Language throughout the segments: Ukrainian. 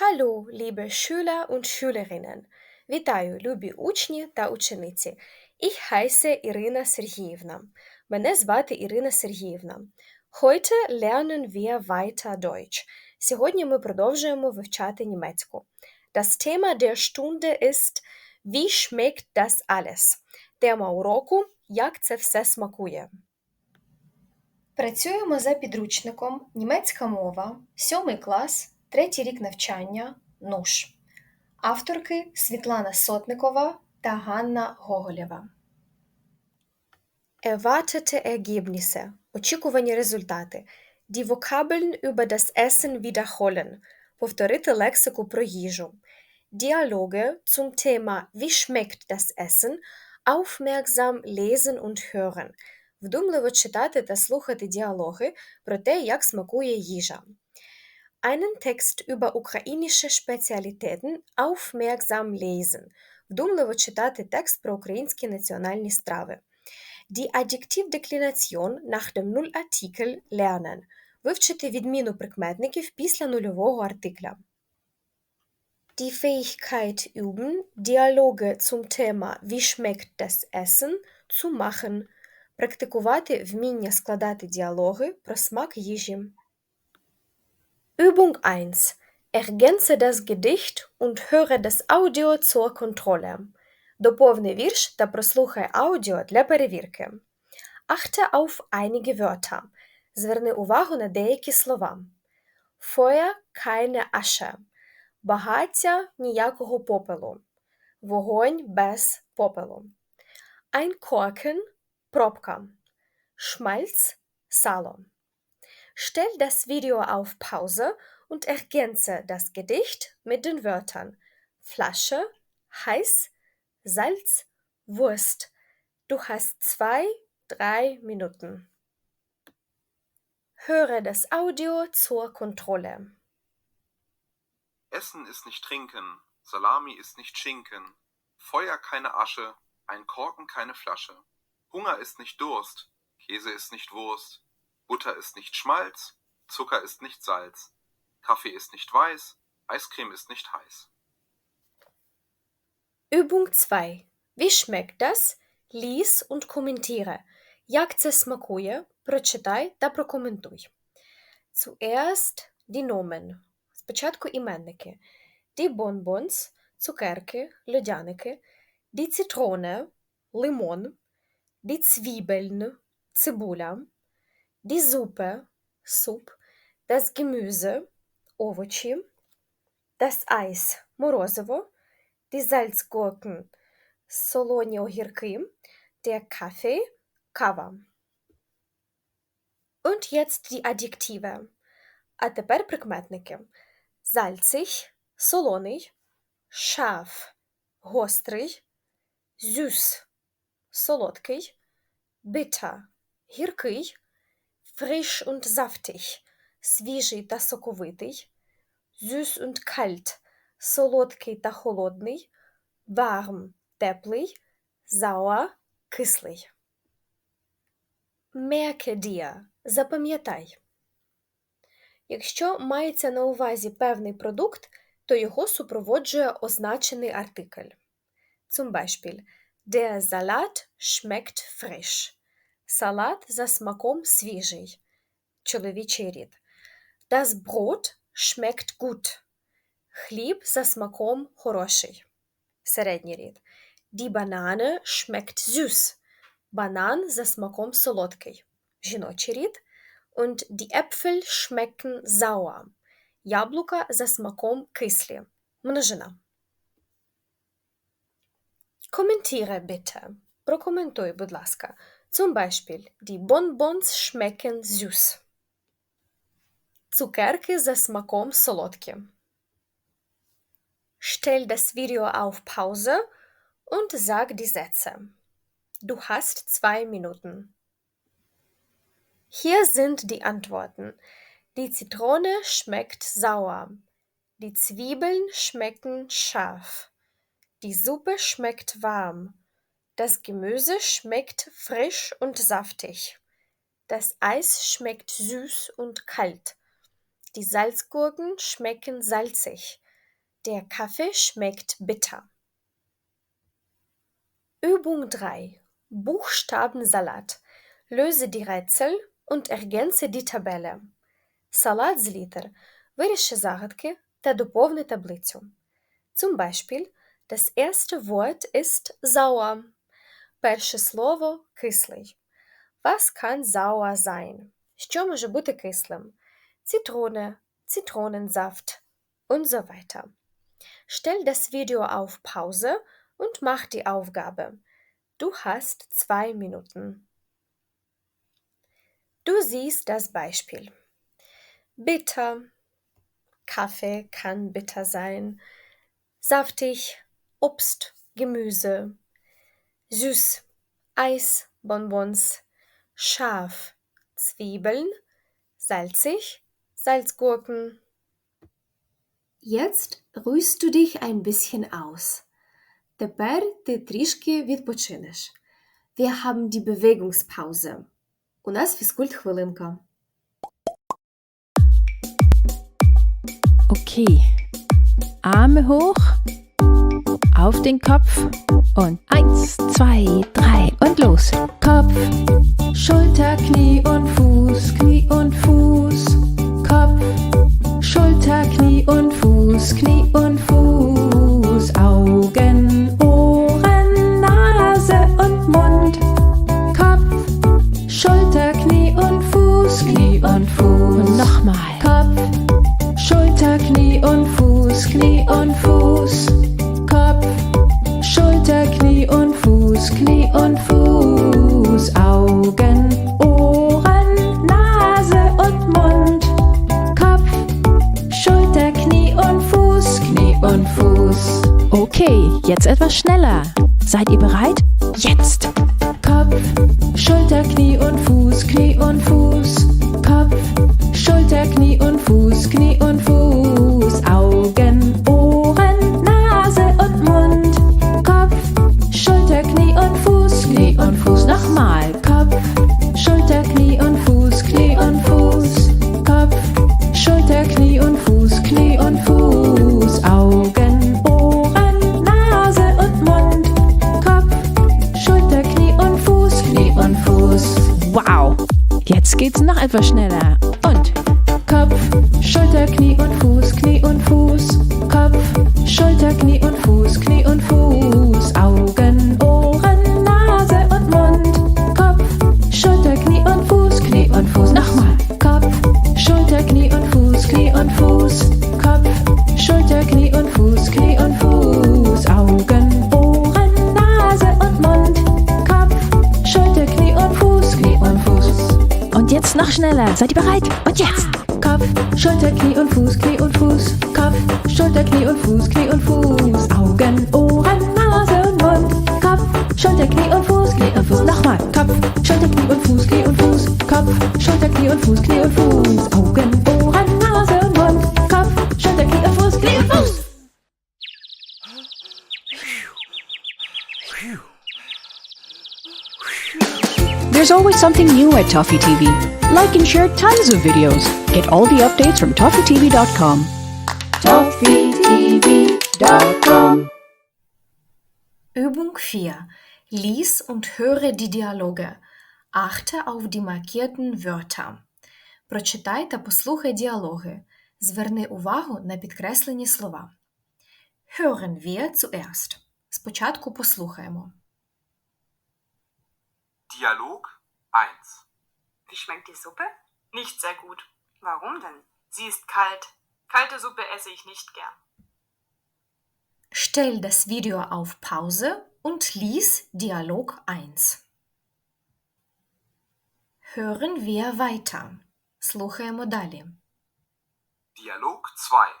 Hallo, liebe Schüler und Schülerinnen! Вітаю, любі учні та учениці. Ich heiße Ірина Сергіївна. Мене звати Ірина Сергіївна. Heute lernen wir weiter Deutsch. Сьогодні ми продовжуємо вивчати німецьку. Das Thema der Stunde ist Wie schmeckt das alles? Тема уроку Як це все смакує. Працюємо за підручником Німецька мова, 7 клас, 3 рік навчання, НУШ. Авторки Світлана Сотникова та Ганна Гоголєва. Erwartete Ergebnisse. Очікувані результати. Die Vokabeln über das Essen wiederholen. Повторити лексику про їжу. Dialoge zum Thema Wie schmeckt das Essen? Aufmerksam lesen und hören. Вдумливо читати та слухати діалоги про те, як смакує їжа. Einen Text über ukrainische Spezialitäten aufmerksam lesen. Вдумливо читати текст про українські національні страви. Die Adjektivdeklination nach dem Nullartikel lernen. Вивчити відміну прикметників після нульового артикля. Die Fähigkeit üben, Dialoge zum Thema Wie schmeckt das Essen zu machen. Практикувати вміння складати діалоги про смак їжі. Übung 1. Ergänze das Gedicht und höre das Audio zur Kontrolle. Доповни вірш та прослухай аудіо для перевірки. Achte auf einige Wörter. Зверни увагу на деякі слова. Feuer keine Asche. Багаття ніякого попелу. Вогонь без попелу. Ein Korken – пробка. Schmalz – сало. Stell das Video auf Pause und ergänze das Gedicht mit den Wörtern Flasche, heiß, Salz, Wurst. Du hast zwei, drei Minuten. Höre das Audio zur Kontrolle. Essen ist nicht trinken, Salami ist nicht Schinken, Feuer keine Asche, ein Korken keine Flasche. Hunger ist nicht Durst, Käse ist nicht Wurst, Butter ist nicht Schmalz, Zucker ist nicht Salz, Kaffee ist nicht weiß, Eiscreme ist nicht heiß. Übung 2. Wie schmeckt das? Lies und kommentiere. Як це смакує? Прочитай та прокоментуй. Zuerst die Nomen. Спочатку іменники. Die Bonbons – цукерки, льодяники. Die Zitrone – лимон. Die Zwiebeln – цибуля. Die Suppe – суп. Das Gemüse – овочі. Das Eis – морозиво. Die Salzgurken – солоні огірки. Der Kaffee – кава. Und jetzt die Adjektive. А тепер прикметники. Salzig – солоний. Scharf – гострий. Süß – солодкий. Bitter – гіркий. Frisch und saftig – свіжий та соковитий. Süß und kalt – солодкий та холодний. Warm – теплий. Sauer – кислий. Merke dir – запам'ятай. Якщо мається на увазі певний продукт, то його супроводжує означений артикль. Zum Beispiel Der Salat schmeckt frisch. Салат за смаком свіжий. Чоловічий рід. Das Brot schmeckt gut. Хліб за смаком хороший. Середній рід. Die Banane schmeckt süß. Банан за смаком солодкий. Жіночий рід. Und die Äpfel schmecken sauer. Яблука за смаком кислі. Множина. Kommentiere bitte. Прокоментуй, будь ласка. Zum Beispiel, die Bonbons schmecken süß. Цукерки за смаком солодкі. Stell das Video auf Pause und sag die Sätze. Du hast zwei Minuten. Hier sind die Antworten. Die Zitrone schmeckt sauer. Die Zwiebeln schmecken scharf. Die Suppe schmeckt warm. Das Gemüse schmeckt frisch und saftig. Das Eis schmeckt süß und kalt. Die Salzgurken schmecken salzig. Der Kaffee schmeckt bitter. Übung 3. Buchstabensalat. Löse die Rätsel und ergänze die Tabelle. Салат з літер. Виріши загадки та доповни таблицю. Zum Beispiel, das erste Wort ist sauer. Перше слово кислий. Was kann sauer sein? Що може бути кислим? Zitrone, Zitronensaft und so weiter. Stell das Video auf Pause und mach die Aufgabe. Du hast zwei Minuten. Du siehst das Beispiel. Bitter. Kaffee kann bitter sein. Saftig. Obst, Gemüse. Süß. Eis, Bonbons. Scharf. Zwiebeln. Salzig. Salzgurken. Jetzt ruhst du dich ein bisschen aus. Тепер ти трішки відпочинеш. Wir haben die Bewegungspause. У нас фізкульт-хвилинка. Okay. Arme hoch, auf den Kopf und eins, zwei, drei und los. Kopf, Schulter, Knie und Fuß, Knie und Fuß. Kopf, Schulter, Knie und Fuß, Knie und Fuß. Augen, Ohren, Nase und Mund. Kopf, Schulter, Knie und Fuß, Knie und Fuß. Schneller. Seid ihr bereit? Und jetzt. Kopf, Schulter, Knie und Fuß, Knie und Fuß. Kopf, Schulter, Knie und Fuß, Knie und Fuß. Augen, Ohren, Nase und Mund. Kopf, Schulter, Knie und Fuß, Knie und Fuß. Nochmal. Kopf, Schulter, Knie und Fuß, Knie und Fuß. Kopf, Schulter, Knie und Fuß, Knie und Fuß. Augen, Ohren, Nase und Mund. Kopf, Schulter, Knie und Fuß, Knie und Fuß. There's always something new at Toffee TV. Like and share tons of videos. Get all the updates from ToffeeTV.com. ToffeeTV.com Übung 4. Lies und höre die Dialoge. Achte auf die markierten Wörter. Прочитай та послухай діалоги. Зверни увагу на підкреслені слова. Hören wir zuerst. Спочатку послухаємо. Dialog 1. Wie schmeckt die Suppe? Nicht sehr gut. Warum denn? Sie ist kalt. Kalte Suppe esse ich nicht gern. Stell das Video auf Pause und lies Dialog 1. Hören wir weiter. Слухаємо далі. Dialog 2.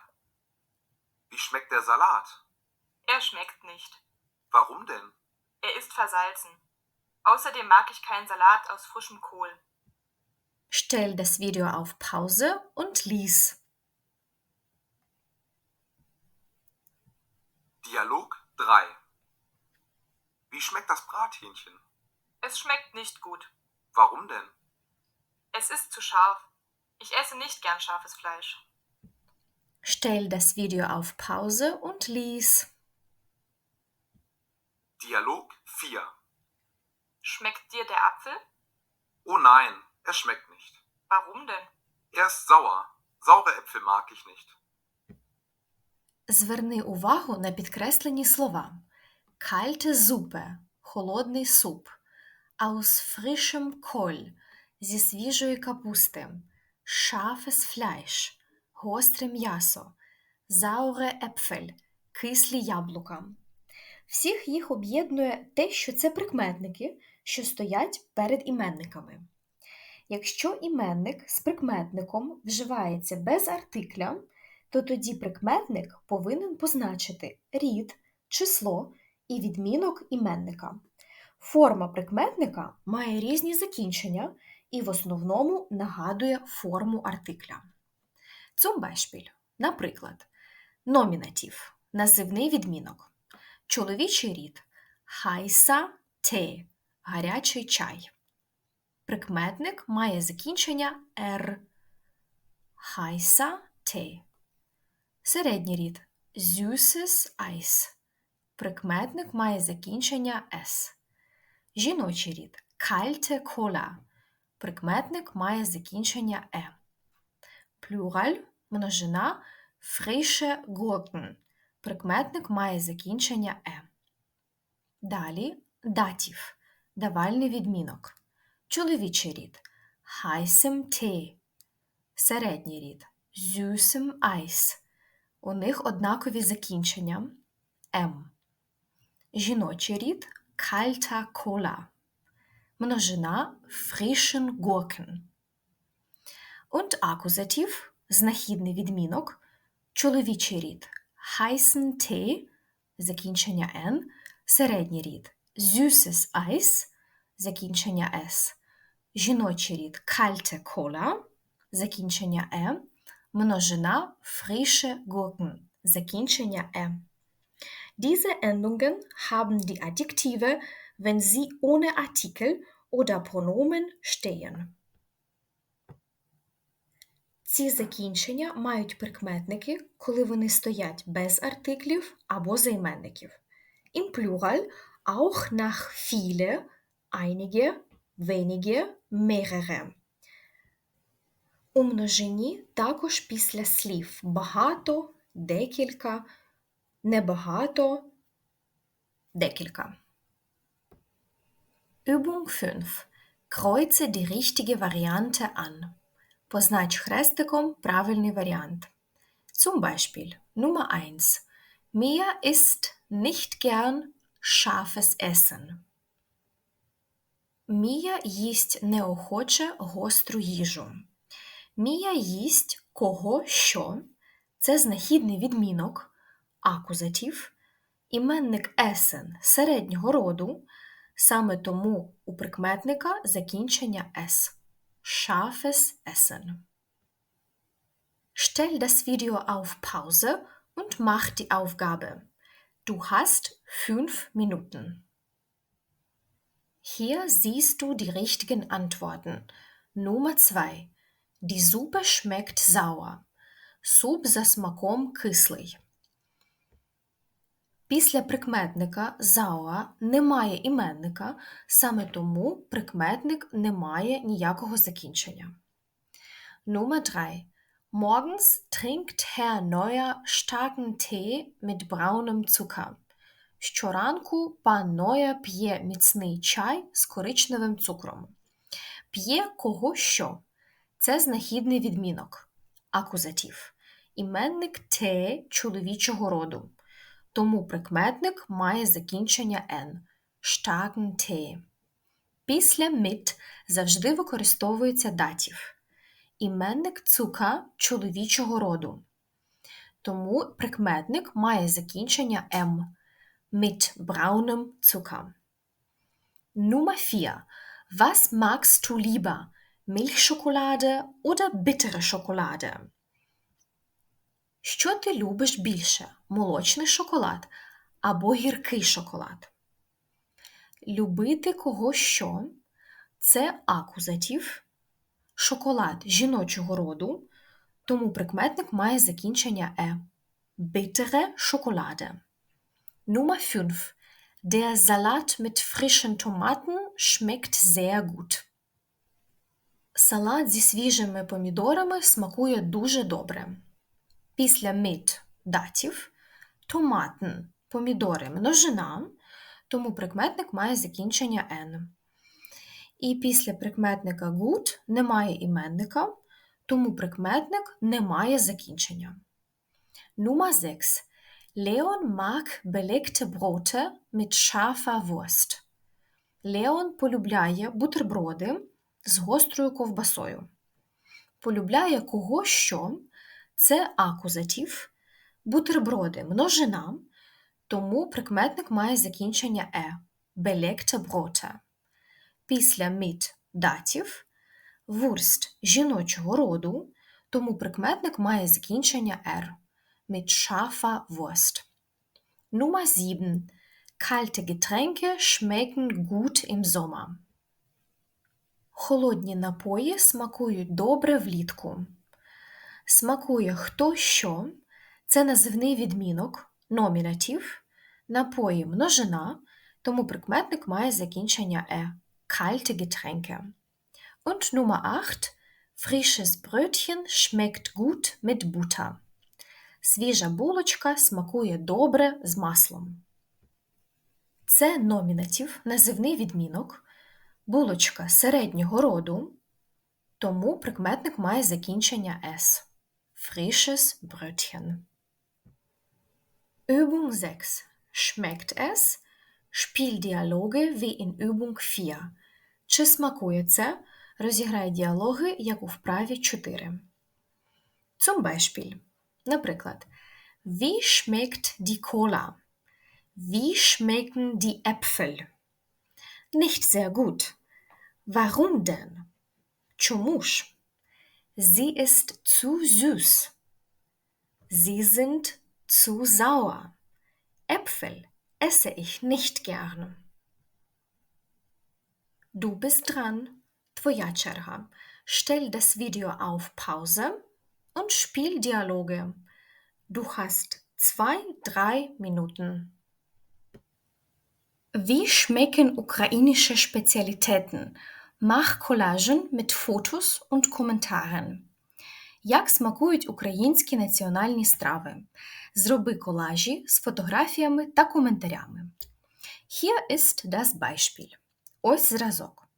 Wie schmeckt der Salat? Er schmeckt nicht. Warum denn? Er ist versalzen. Außerdem mag ich keinen Salat aus frischem Kohl. Stell das Video auf Pause und lies. Dialog 3. Wie schmeckt das Brathähnchen? Es schmeckt nicht gut. Warum denn? Es ist zu scharf. Ich esse nicht gern scharfes Fleisch. Stell das Video auf Pause und lies. Dialog 4. Schmeckt dir der Apfel? Oh nein, er schmeckt nicht. Warum denn? Er ist sauer. Saure Äpfel mag ich nicht. Зверни увагу на підкреслені слова. Kalte Suppe – холодний суп. Aus frischem Kohl – зі свіжої капусти. Scharfes Fleisch – гостре м'ясо. Saure Äpfel – кислі яблука. Всіх їх об'єднує те, що це прикметники, що стоять перед іменниками. Якщо іменник з прикметником вживається без артикля, то тоді прикметник повинен позначити рід, число і відмінок іменника. Форма прикметника має різні закінчення і в основному нагадує форму артикля. Beispiel, наприклад, номінатив – називний відмінок. Чоловічий рід хайса те – гарячий чай. Прикметник має закінчення «р». Хайса те. Середній рід süßes Eis. Прикметник має закінчення «с». Жіночий рід kalte Cola. Прикметник має закінчення «е». Плюраль – множина frische Gurken. Прикметник має закінчення «е». Далі датів – давальний відмінок. Чоловічий рід heißem Tee. Середній рід süßem Eis. У них однакові закінчення М. Жіночий рід kalter Cola. Множина frischen Gurken. Und акузатив – знахідний відмінок. Чоловічий рід heißen Tee, закінчення N. Середній рід süßes Eis, закінчення S. Жіночий рід kalte Cola, закінчення Е. Множина frische Gurken, закінчення Е. Diese Endungen haben die Adjektive, wenn sie ohne Artikel oder Pronomen stehen. Ці закінчення мають прикметники, коли вони стоять без артиклів або займенників. Im Plural auch nach viele, einige, wenige, mehrere. У множині також після слів багато, декілька, небагато, декілька. Übung 5. Kreuze die richtige Variante an. Познач хрестиком правильний варіант. Zum Beispiel Nummer 1. Mir ist nicht gern scharfes Essen. Мія їсть неохоче гостру їжу. Мія їсть кого що. Це знахідний відмінок, акузатив, іменник есен середнього роду. Саме тому у прикметника закінчення с. Scharfes Essen. Stell das Video auf Pause und mach die Aufgabe. Du hast fünf Minuten. Hier siehst du die richtigen Antworten. Nummer 2. Die Suppe schmeckt sauer. Суп за смаком кислий. Після прикметника зауа немає іменника, саме тому прикметник не має ніякого закінчення. Nummer 3. Morgens trinkt Herr Neuer starken Tee mit braunem Zucker. Щоранку пан Ноя п'є міцний чай з коричневим цукром. П'є кого що. Це знахідний відмінок. Акузатив. Іменник те чоловічого роду. Тому прикметник має закінчення «н» – starken. Після mit завжди використовується датів. Іменник цука чоловічого роду. Тому прикметник має закінчення «м» – mit braunem Zucker. Nummer 4. Was magst du lieber? Milchschokolade oder bittere Schokolade? Що ти любиш більше? Молочний шоколад або гіркий шоколад? Любити кого що? Це акузатив, шоколад жіночого роду, тому прикметник має закінчення е. Bittere Schokolade. Nummer 5. Der Salat mit frischen Tomaten schmeckt sehr gut. Салат зі свіжими помідорами смакує дуже добре. Після mit датів, томатн помідори множина, тому прикметник має закінчення n. І після прикметника gut немає іменника, тому прикметник не має закінчення. Nummer 6. Leon mag belegte Brote mit scharfer Wurst. Леон полюбляє бутерброди з гострою ковбасою. Полюбляє кого що це акузатив, бутерброди множина, тому прикметник має закінчення е belegte Brote. Після mit датів, вурст жіночого роду, тому прикметник має закінчення r mit scharfer Wurst. Nummer 7. Kalte Getränke schmecken gut im Sommer. Холодні напої смакують добре влітку. Смакує хто що. Це називний відмінок, номінатив, напої множина, тому прикметник має закінчення е. Kalte Getränke. Und Nummer 8. Frisches Brötchen schmeckt gut mit Butter. Свіжа булочка смакує добре з маслом. Це номінатив, називний відмінок, булочка середнього роду, тому прикметник має закінчення S. Frisches Brötchen. Übung 6. Schmeckt es? Spieldialoge wie in Übung 4. Чи смакує це? Розіграє діалоги, як у вправі 4. Zum Beispiel. Наприклад, Wie schmeckt die Cola? Wie schmecken die Äpfel? Nicht sehr gut. Warum denn? Чому ж? Sie ist zu süß. Sie sind zu sauer. Äpfel esse ich nicht gern. Du bist dran. Твоя черга. Stell das Video auf Pause und spiel Dialoge. Du hast zwei, drei Minuten. Wie schmecken ukrainische Spezialitäten? Як смакують українські національні страви? Зроби колажі з фотографіями та коментарями. Hier ist das Beispiel. Зразок.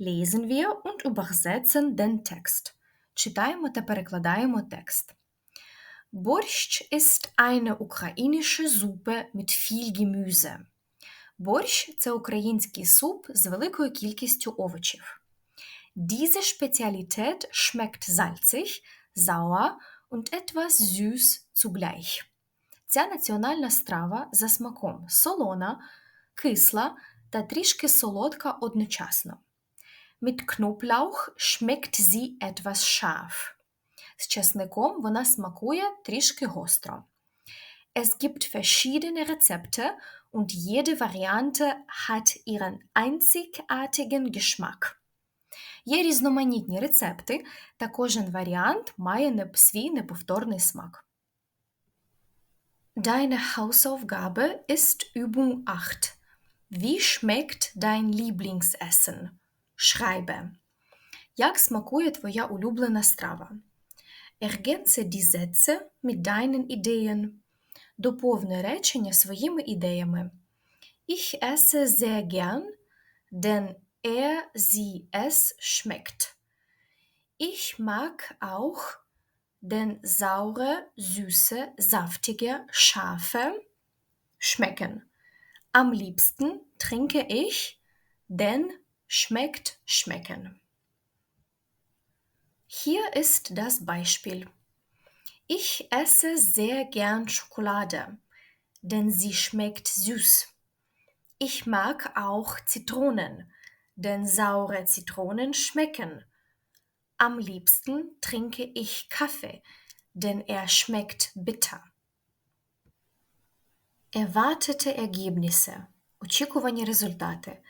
Lesen wir und übersetzen den Text. Читаємо та перекладаємо текст. Борщ ist eine ukrainische Suppe mit viel Gemüse. Борщ це український суп з великою кількістю овочів. Diese Spezialität schmeckt salzig, sauer und etwas süß zugleich. Ця національна страва за смаком солона, кисла та трішки солодка одночасно. Mit Knoblauch schmeckt sie etwas scharf. З часником вона смакує трішки гостро. Es gibt verschiedene Rezepte und jede Variante hat ihren einzigartigen Geschmack. Є різноманітні рецепти, та кожен варіант має свій неповторний смак. Deine Hausaufgabe ist Übung 8. Wie schmeckt dein Lieblingsessen? Schreibe. Як смакує твоя улюблена страва? Ergänze die Sätze mit deinen Ideen. Доповни речення своїми ідеями. Ich esse sehr gern, denn er, sie, es schmeckt. Ich mag auch, denn saure, süße, saftige, scharfe schmecken. Am liebsten trinke ich, denn schmeckt schmecken. Hier ist das Beispiel. Ich esse sehr gern Schokolade, denn sie schmeckt süß. Ich mag auch Zitronen, denn saure Zitronen schmecken. Am liebsten trinke ich Kaffee, denn er schmeckt bitter. Erwartete Ergebnisse. Очікувані результати.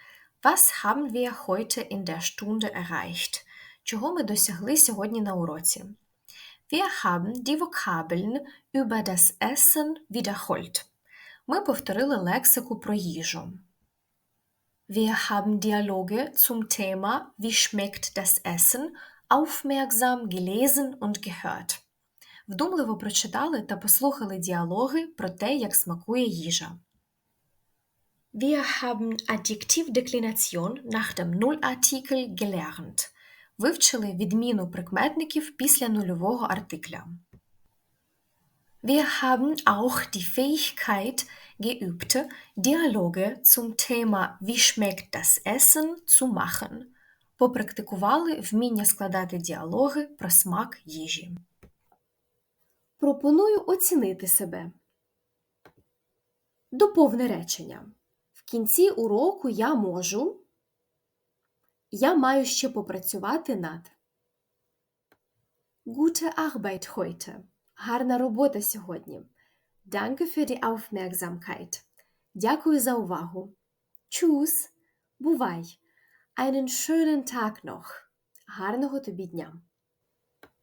Was haben wir heute in der Stunde erreicht? Чого ми досягли сьогодні на уроці? Wir haben die Vokabeln über das Essen wiederholt. Ми повторили лексику про їжу. Wir haben Dialoge zum Thema Wie schmeckt das Essen aufmerksam gelesen und gehört. Вдумливо прочитали та послухали діалоги про те, як смакує їжа. Wir haben Adjektivdeklination nach dem Nullartikel gelernt. Вивчили відміну прикметників після нульового артикля. Wir haben auch die Fähigkeit geübt, Dialoge zum Thema Wie schmeckt das Essen zu machen. Попрактикували вміння складати діалоги про смак їжі. Пропоную оцінити себе. Доповне речення. В кінці уроку я можу. Я маю ще попрацювати над. Gute Arbeit heute. Гарна робота сьогодні. Danke für die Aufmerksamkeit. Дякую за увагу. Tschüss. Бувай. Einen schönen Tag noch. Гарного тобі дня.